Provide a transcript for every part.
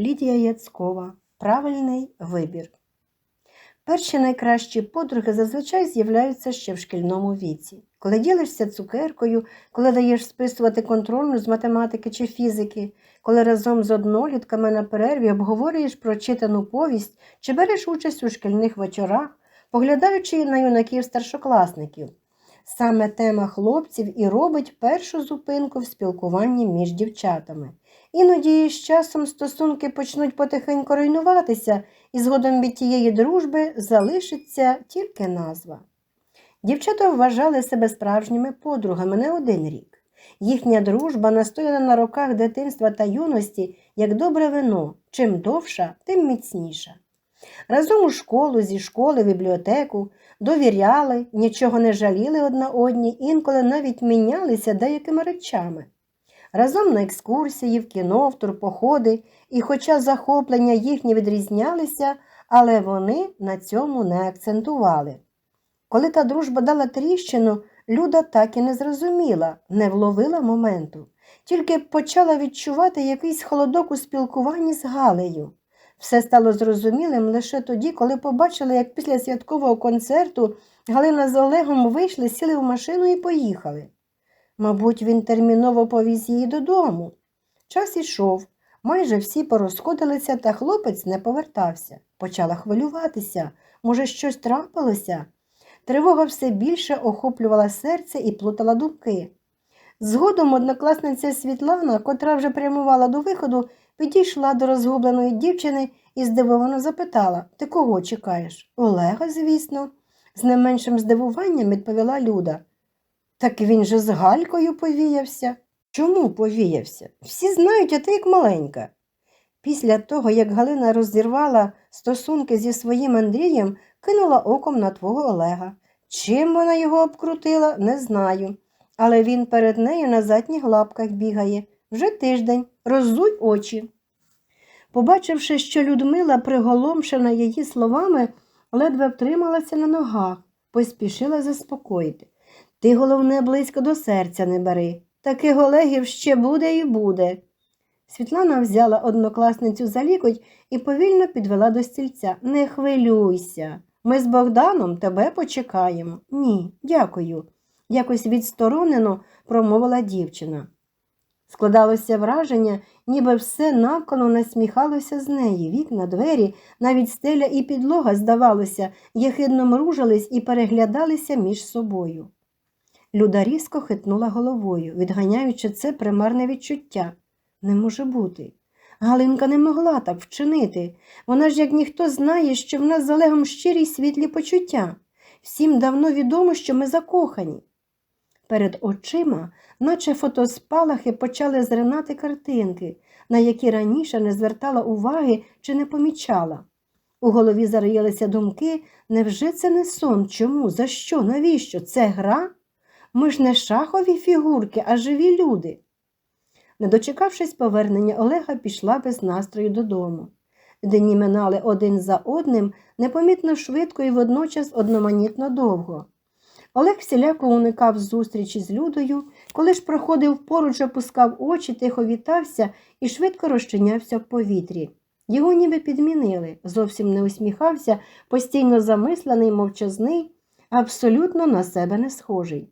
Лідія Яцкова. Правильний вибір. Перші найкращі подруги зазвичай з'являються ще в шкільному віці. Коли ділишся цукеркою, коли даєш списувати контрольну з математики чи фізики, коли разом з однолітками на перерві обговорюєш прочитану повість чи береш участь у шкільних вечорах, поглядаючи на юнаків старшокласників. Саме тема хлопців і робить першу зупинку в спілкуванні між дівчатами. Іноді з часом стосунки почнуть потихеньку руйнуватися, і згодом від тієї дружби залишиться тільки назва. Дівчата вважали себе справжніми подругами не один рік. Їхня дружба настояна на роках дитинства та юності, як добре вино, чим довша, тим міцніша. Разом у школу, зі школи, бібліотеку довіряли, нічого не жаліли одна одній, інколи навіть мінялися деякими речами. Разом на екскурсії, в кіно, в турпоходи, і хоча захоплення їхні відрізнялися, але вони на цьому не акцентували. Коли та дружба дала тріщину, Люда так і не зрозуміла, не вловила моменту, тільки почала відчувати якийсь холодок у спілкуванні з Галею. Все стало зрозумілим лише тоді, коли побачили, як після святкового концерту Галина з Олегом вийшли, сіли в машину і поїхали. Мабуть, він терміново повіз її додому. Час ішов, майже всі порозходилися, та хлопець не повертався. Почала хвилюватися. Може, щось трапилося? Тривога все більше охоплювала серце і плутала думки. Згодом однокласниця Світлана, котра вже прямувала до виходу, підійшла до розгубленої дівчини і здивовано запитала Ти кого чекаєш? Олега, звісно, з не меншим здивуванням відповіла Люда. Так він же з Галькою повіявся. Чому повіявся? Всі знають, а ти як маленька. Після того, як Галина розірвала стосунки зі своїм Андрієм, кинула оком на твого Олега. Чим вона його обкрутила, не знаю. Але він перед нею на задніх лапках бігає. Вже тиждень, роззуй очі. Побачивши, що Людмила, приголомшена її словами, ледве втрималася на ногах, поспішила заспокоїти. Ти, головне, близько до серця не бери. Таких Олегів ще буде і буде. Світлана взяла однокласницю за лікоть і повільно підвела до стільця. Не хвилюйся. Ми з Богданом тебе почекаємо. Ні, дякую, якось відсторонено промовила дівчина. Складалося враження, ніби все навколо насміхалося з неї. Вікна, двері, навіть стеля і підлога, здавалося, єхидно мружались і переглядалися між собою. Люда різко хитнула головою, відганяючи це примарне відчуття. Не може бути. Галинка не могла так вчинити. Вона ж, як ніхто знає, що в нас з Олегом щирі світлі почуття. Всім давно відомо, що ми закохані. Перед очима, наче фотоспалахи, почали зринати картинки, на які раніше не звертала уваги чи не помічала. У голові зароїлися думки, невже це не сон? Чому? За що? Навіщо? Це гра? Ми ж не шахові фігурки, а живі люди. Не дочекавшись повернення Олега, пішла без настрою додому. Дні минали один за одним, непомітно швидко і водночас одноманітно довго. Олег всіляко уникав зустрічі з Людою, коли ж проходив поруч, опускав очі, тихо вітався і швидко розчинявся в повітрі. Його ніби підмінили, зовсім не усміхався, постійно замислений, мовчазний, абсолютно на себе не схожий.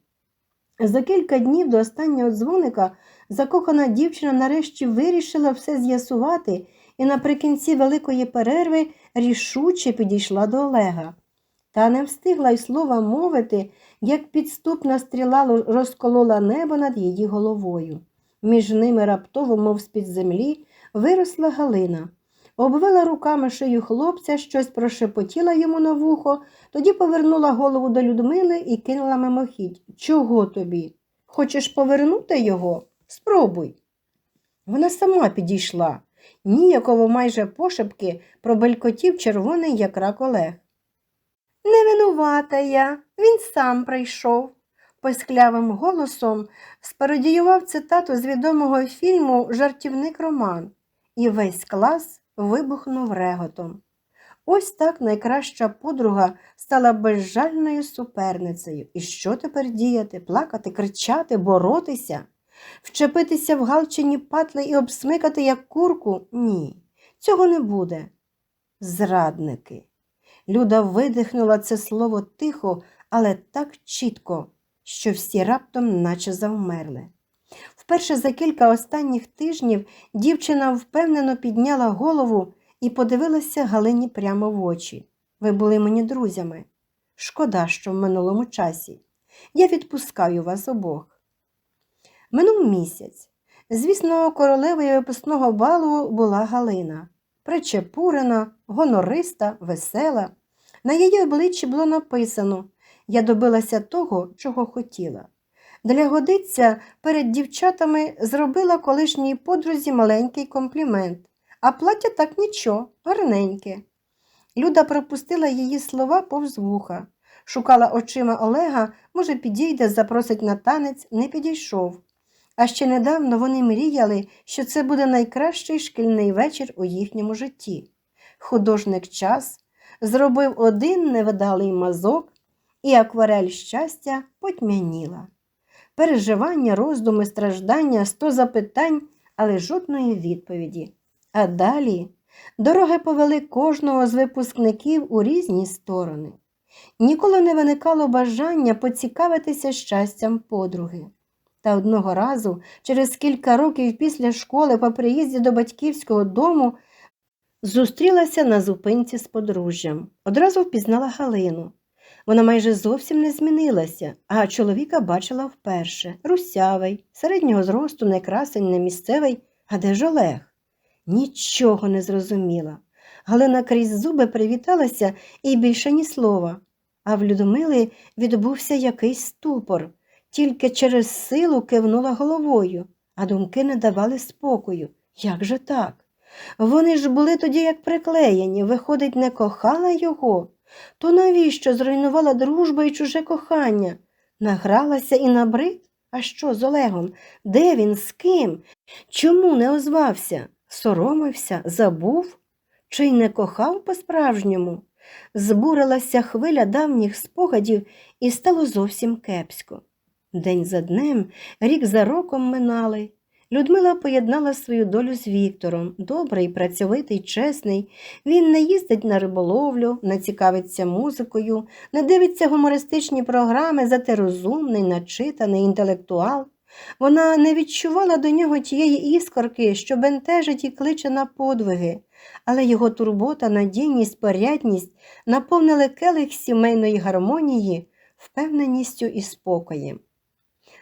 За кілька днів до останнього дзвоника закохана дівчина нарешті вирішила все з'ясувати і наприкінці великої перерви рішуче підійшла до Олега. Та не встигла й слова мовити, як підступна стріла розколола небо над її головою. Між ними раптово, мов з-під землі, виросла Галина. Обвила руками шию хлопця, щось прошепотіла йому на вухо, тоді повернула голову до Людмили і кинула мимохідь. Чого тобі? Хочеш повернути його? Спробуй. Вона сама підійшла. Ніяково майже пошепки пробелькотів червоний як рак Олег. Не винувата я, він сам прийшов, писклявим голосом спародіював цитату з відомого фільму Жартівник Роман, і весь клас вибухнув реготом. Ось так найкраща подруга стала безжальною суперницею. І що тепер діяти? Плакати, кричати, боротися, вчепитися в галчині патли і обсмикати, як курку? Ні. Цього не буде. Зрадники. Люда видихнула це слово тихо, але так чітко, що всі раптом наче завмерли. Вперше за кілька останніх тижнів дівчина впевнено підняла голову і подивилася Галині прямо в очі. Ви були мені друзями. Шкода, що в минулому часі. Я відпускаю вас обох. Минув місяць. Звісно, королевою випускного балу була Галина. Причепурена, гонориста, весела. На її обличчі було написано Я добилася того, чого хотіла. Для годиця перед дівчатами зробила колишній подрузі маленький комплімент, а плаття так нічого, гарненьке. Люда пропустила її слова повз вуха. Шукала очима Олега, може, підійде, запросить на танець, не підійшов. А ще недавно вони мріяли, що це буде найкращий шкільний вечір у їхньому житті. Художник час зробив один невдалий мазок, і акварель щастя потьмяніла. Переживання, роздуми, страждання, сто запитань, але жодної відповіді. А далі дороги повели кожного з випускників у різні сторони. Ніколи не виникало бажання поцікавитися щастям подруги. Та одного разу, через кілька років після школи, по приїзді до батьківського дому, зустрілася на зупинці з подружжям. Одразу впізнала Галину. Вона майже зовсім не змінилася, а чоловіка бачила вперше русявий, середнього зросту, не красень, не місцевий, а де ж Олег? Нічого не зрозуміла. Галина крізь зуби привіталася і більше ні слова. А в Людмили відбувся якийсь ступор, тільки через силу кивнула головою, а думки не давали спокою. Як же так? Вони ж були тоді як приклеєні, виходить, не кохала його. То навіщо зруйнувала дружба і чуже кохання? Награлася і набрид? А що з Олегом? Де він, з ким? Чому не озвався? Соромився, забув? Чи й не кохав по-справжньому? Збурилася хвиля давніх спогадів і стало зовсім кепсько. День за днем, рік за роком минали. Людмила поєднала свою долю з Віктором. Добрий, працьовитий, чесний. Він не їздить на риболовлю, не цікавиться музикою, не дивиться гумористичні програми, зате розумний, начитаний, інтелектуал. Вона не відчувала до нього тієї іскорки, що бентежить і кличе на подвиги, але його турбота, надійність, порядність наповнили келих сімейної гармонії, впевненістю і спокоєм.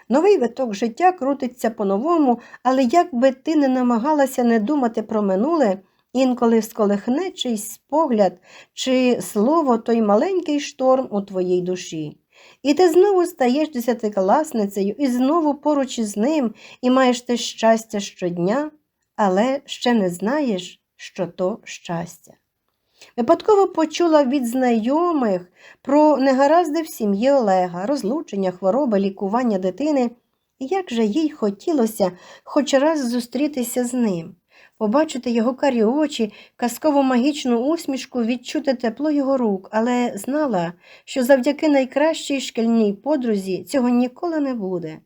Новий виток життя крутиться по-новому, але як би ти не намагалася не думати про минуле, інколи сколихне чийсь погляд чи слово той маленький шторм у твоїй душі. І ти знову стаєш десятикласницею, і знову поруч із ним, і маєш те щастя щодня, але ще не знаєш, що то щастя. Випадково почула від знайомих про негаразди в сім'ї Олега, розлучення, хвороби, лікування дитини. І як же їй хотілося хоч раз зустрітися з ним, побачити його карі очі, казково магічну усмішку, відчути тепло його рук, але знала, що завдяки найкращій шкільній подрузі цього ніколи не буде.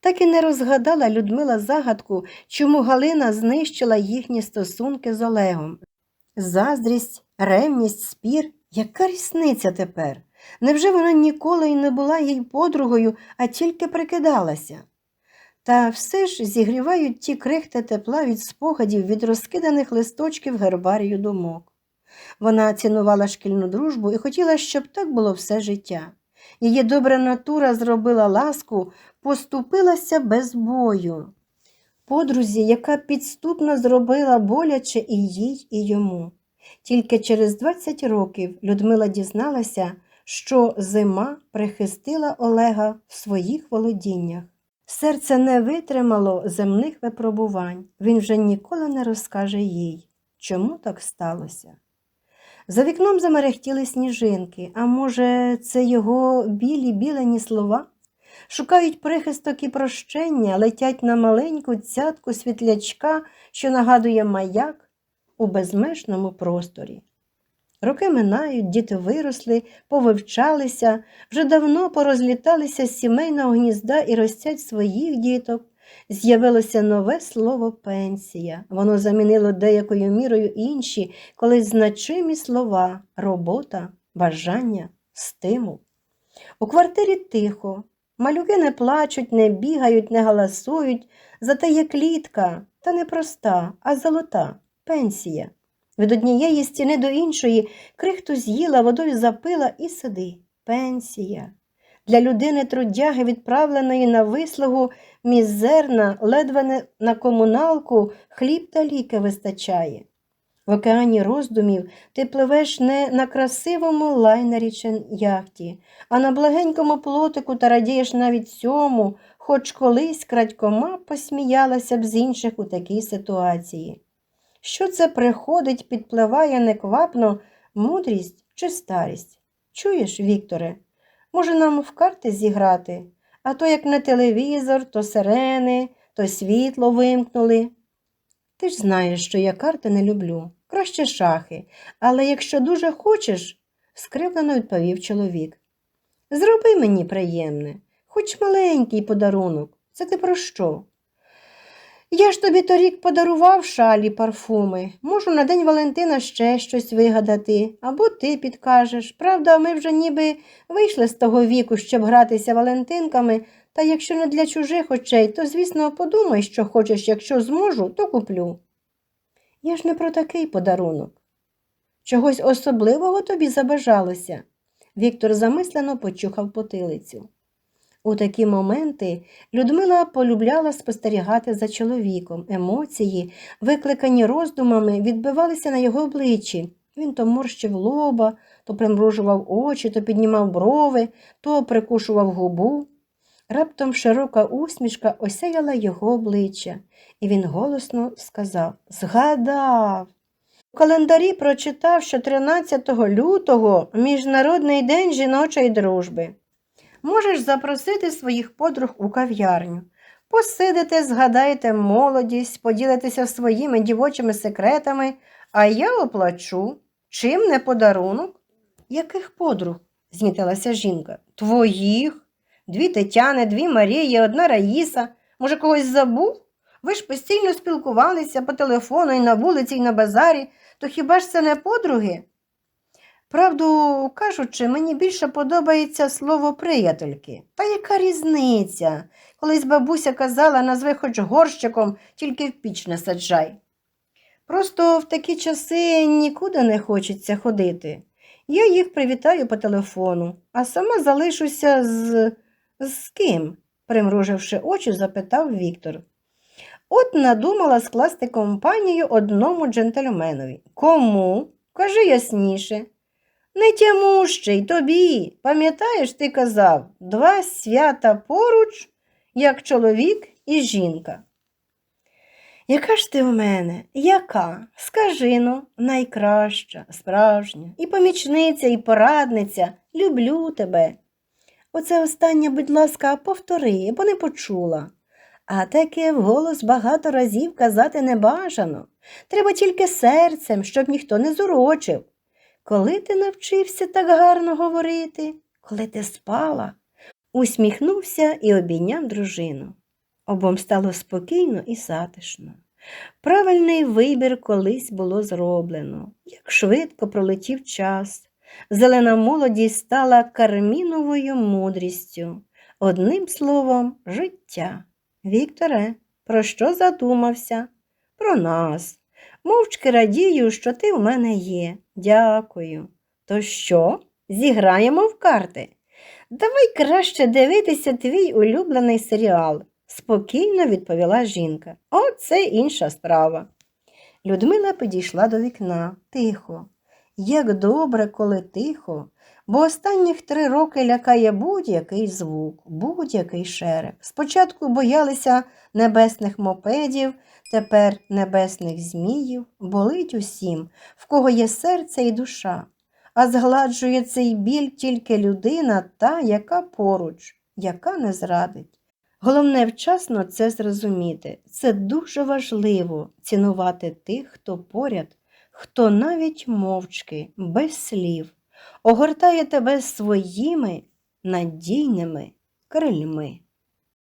Так і не розгадала Людмила загадку, чому Галина знищила їхні стосунки з Олегом. Заздрість, ревність, спір, яка різниця тепер? Невже вона ніколи й не була їй подругою, а тільки прикидалася? Та все ж зігрівають ті крихти тепла від спогадів від розкиданих листочків гербарію думок. Вона цінувала шкільну дружбу і хотіла, щоб так було все життя. Її добра натура зробила ласку, поступилася без бою. Подрузі, яка підступно зробила боляче і їй, і йому. Тільки через 20 років Людмила дізналася, що зима прихистила Олега в своїх володіннях. Серце не витримало земних випробувань, він вже ніколи не розкаже їй, чому так сталося. За вікном замерехтіли сніжинки, а може, це його білі білені слова? Шукають прихисток і прощення, летять на маленьку цятку світлячка, що нагадує маяк у безмежному просторі. Роки минають, діти виросли, повивчалися, вже давно порозліталися з сімейного гнізда і ростять своїх діток, з'явилося нове слово пенсія. Воно замінило деякою мірою інші, колись значимі слова робота, бажання, стимул. У квартирі тихо. Малюки не плачуть, не бігають, не галасують, зате є клітка, та не проста, а золота пенсія. Від однієї стіни до іншої крихту з'їла, водою запила і сиди. Пенсія. Для людини трудяги, відправленої на вислугу, мізерна, ледве не на комуналку, хліб та ліки вистачає. В океані роздумів ти пливеш не на красивому лайнері чи яхті, а на благенькому плотику та радієш навіть цьому, хоч колись крадькома посміялася б з інших у такій ситуації. Що це приходить, підпливає неквапно мудрість чи старість? Чуєш, Вікторе? Може, нам в карти зіграти, а то як не телевізор, то сирени, то світло вимкнули. Ти ж знаєш, що я карти не люблю, краще шахи, але якщо дуже хочеш, скривлено відповів чоловік. Зроби мені приємне, хоч маленький подарунок. Це ти про що? Я ж тобі торік подарував шалі парфуми. Можу на День Валентина ще щось вигадати, або ти підкажеш. Правда, ми вже ніби вийшли з того віку, щоб гратися валентинками, та якщо не для чужих очей, то, звісно, подумай, що хочеш, якщо зможу, то куплю. Я ж не про такий подарунок. Чогось особливого тобі забажалося. Віктор замислено почухав потилицю. У такі моменти Людмила полюбляла спостерігати за чоловіком. Емоції, викликані роздумами, відбивалися на його обличчі. Він то морщив лоба, то примружував очі, то піднімав брови, то прикушував губу. Раптом широка усмішка осяяла його обличчя, і він голосно сказав Згадав. У календарі прочитав, що 13 лютого Міжнародний день жіночої дружби. Можеш запросити своїх подруг у кав'ярню. Посидите, згадайте молодість, поділитеся своїми дівочими секретами, а я оплачу. Чим не подарунок? Яких подруг? знітилася жінка. Твоїх? Дві Тетяни, дві Марії, одна Раїса. Може, когось забув? Ви ж постійно спілкувалися по телефону і на вулиці, і на базарі, то хіба ж це не подруги? Правду кажучи, мені більше подобається слово приятельки. Та яка різниця? Колись бабуся казала, назви хоч горщиком, тільки в піч не саджай. Просто в такі часи нікуди не хочеться ходити. Я їх привітаю по телефону, а сама залишуся з. З ким? примруживши очі, запитав Віктор. От надумала скласти компанію одному джентльменові. Кому? Кажи ясніше. Не тямущий тобі. Пам'ятаєш, ти казав, два свята поруч, як чоловік і жінка. Яка ж ти в мене? Яка? Скажи ну, найкраща, справжня, і помічниця, і порадниця. Люблю тебе. Оце останнє, будь ласка, повтори, бо не почула. А таке вголос багато разів казати не бажано. Треба тільки серцем, щоб ніхто не зурочив. Коли ти навчився так гарно говорити, коли ти спала, усміхнувся і обійняв дружину. Обом стало спокійно і затишно. Правильний вибір колись було зроблено, як швидко пролетів час. Зелена молодість стала карміновою мудрістю, одним словом, життя. Вікторе, про що задумався? Про нас. Мовчки радію, що ти в мене є. Дякую. То що? Зіграємо в карти? Давай краще дивитися твій улюблений серіал, спокійно відповіла жінка. О, це інша справа. Людмила підійшла до вікна тихо. Як добре, коли тихо, бо останніх три роки лякає будь-який звук, будь-який шерек. Спочатку боялися небесних мопедів, тепер небесних зміїв, болить усім, в кого є серце і душа, а згладжує цей біль тільки людина та, яка поруч, яка не зрадить. Головне вчасно це зрозуміти. Це дуже важливо цінувати тих, хто поряд, хто навіть мовчки, без слів, огортає тебе своїми надійними крильми.